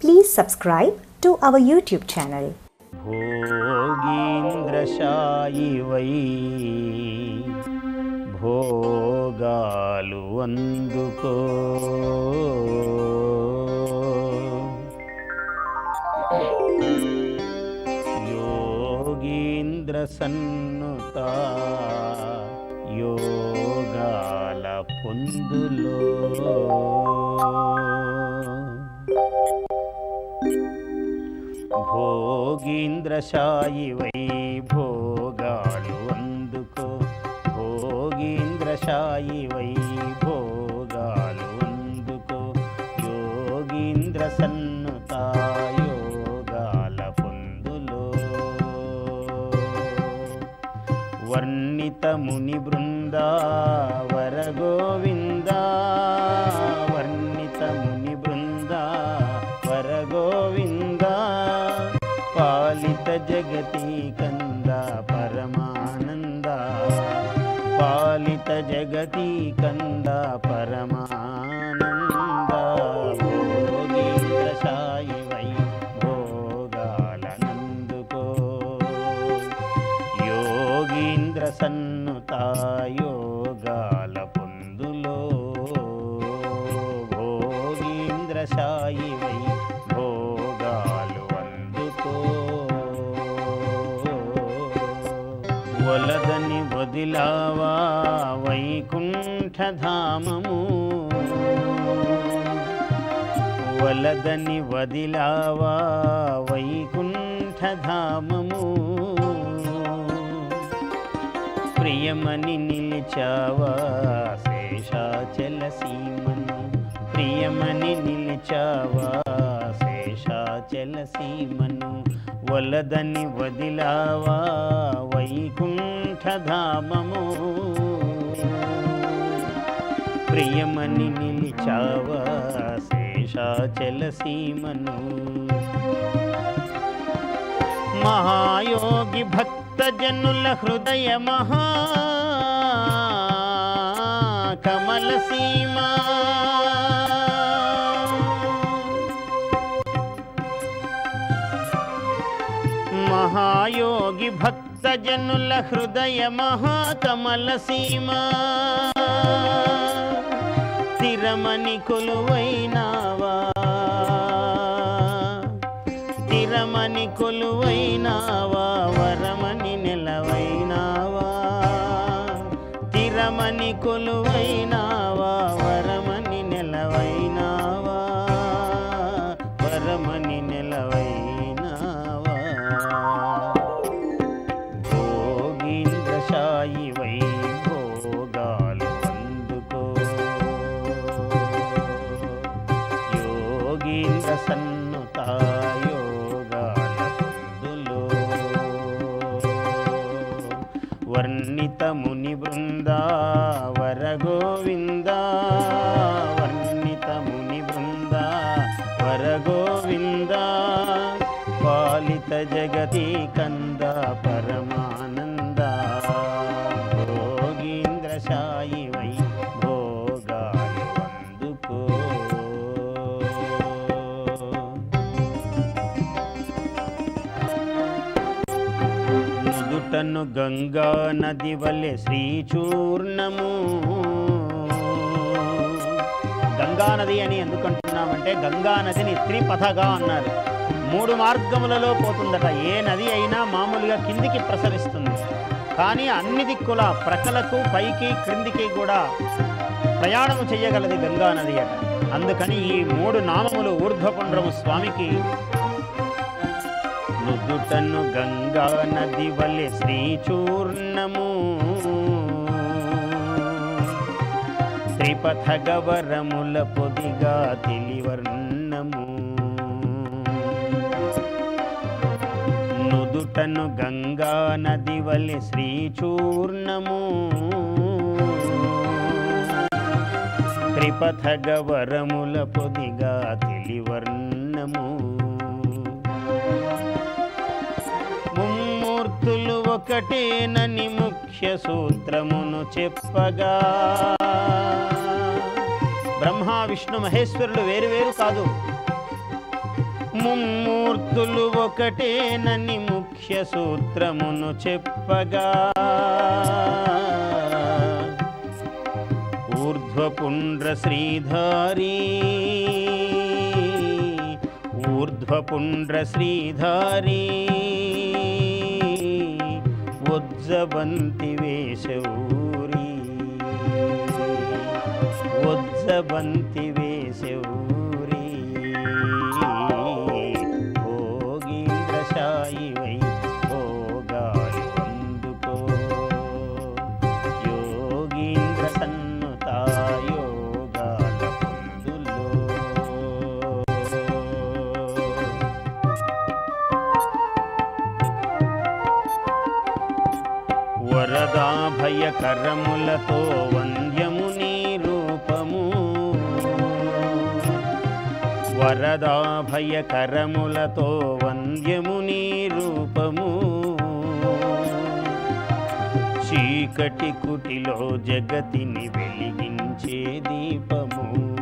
Please subscribe to our YouTube channel భోగీంద్రశాయి వై భోగాలు అందుకో యోగీంద్ర సన్నుత యోగాల పొందులో భోగీంద్రశాయి వై భోగాలు అందుకో. భోగీంద్రశాయి వై భోగాలు అందుకో. యోగీంద్ర సన్నుత యోగాల పొందులో. వర్ణిత ముని బృందా పాలిత జగతి కంద పరమానంద పాలిత జగతి కంద పరమానంద. భోగీంద్ర సాయి వై భోగాలనందుకో. యోగీంద్ర సన్న వలదని వైకుంఠధామము. వలదని వదిలావా వైకుంఠధామము. ప్రియమని నిలిచావా శేషాచల సీమను. ప్రియమని నిలిచావా శేషాచల సీమను. వలదని వదిలావా వైకుంఠధామము? ప్రియమని నిలిచావా శేషాచల సీమను? మహాయోగి భక్త జనుల హృదయ మహా కమల సీమా? యోగి భక్త జనుల హృదయ మహాకమల సీమా. స్థిరమని కొలువైనావా. స్థిరమని కొలువైనావా వరమని నిలవైనావా. స్థిరమని కొలువ భోగీంద్ర వై భోగాలు అందుకో. యోగీంద్ర సన్నుత యోగాల పొందులో వర్ణిత ముని బృందా వర గోవిందా వర్ణిత ముని బృందా వర గోవిందా పాలిత జగతి కంద పర నేను గంగా నది వలె శ్రీచూర్ణము. గంగా నది అని ఎందుకు అంటున్నామంటే గంగా నదిని త్రిపథగా అన్నారు. మూడు మార్గములలో పోతుందట. ఏ నది అయినా మామూలుగా కిందికి ప్రసరిస్తుంది. కానీ అన్ని దిక్కుల ప్రకలకు పైకి క్రిందికి కూడా ప్రయాణం చేయగలది గంగా నది అట. అందుకని ఈ మూడు నామములు ఊర్ధ్వపుండ్రము స్వామికి ఎదుటను గంగా నది వలె శ్రీచూర్ణము. త్రిపథ గవరముల పొదిగా తెలివర్ణము. నుదుటను గంగా నది వలె శ్రీచూర్ణము. త్రిపథ గవరముల పొదిగా తెలివర్ణము. ఒకటేనని ముఖ్య సూత్రమును చెప్పగా. బ్రహ్మ విష్ణు మహేశ్వరులు వేరు వేరు కాదు. ముమ్మూర్తులు ఒకటేనని ముఖ్య సూత్రమును చెప్పగా. ఊర్ధ్వపుండ్ర శ్రీధారీ ఊర్ధ్వపుండ్ర శ్రీధారీ ఉజ్జబంతి వేశౌరీ ఉజ్జబంతి వేశౌరీ కర్రములతో వంద్యము నీ రూపము. వరదాభయ కరములతో వంద్యము నీ రూపము. చీకటి కుటిలో జగతిని వెలిగించే దీపము.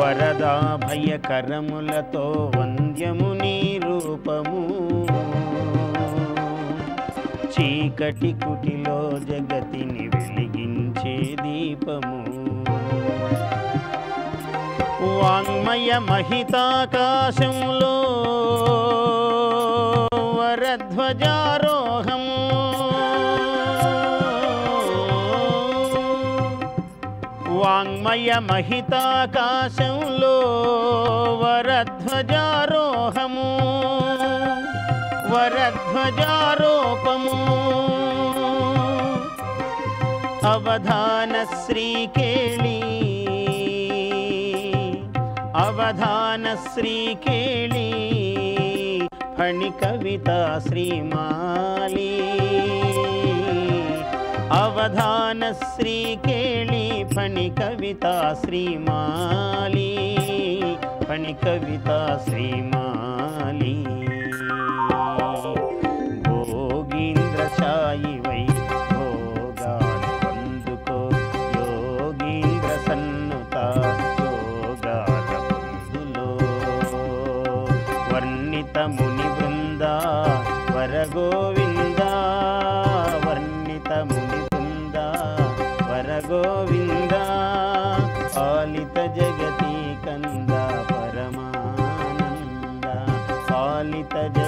వరదాభయ కరములతో వంద్యము నీ రూపము. చీకటి కుటిలో జగతిని వెలిగించే దీపము. వాంగ్మయ మహితాకాశంలో వరధ్వజారోహం. వాంగ్మయ మహితాకాశంలో వరధ్వజారోహము. వరధ్వజారో श्री कवधानश्री कणि कविता श्रीमाली अवधानश्री कणि कविता श्रीमाली फणिकविता श्रीमाली వర్ణితముని బృంద వరగోవింద వర్ణితముని బృంద వరగోవింద పాలిత జగతి కంద పరమానంద పాలిత జగ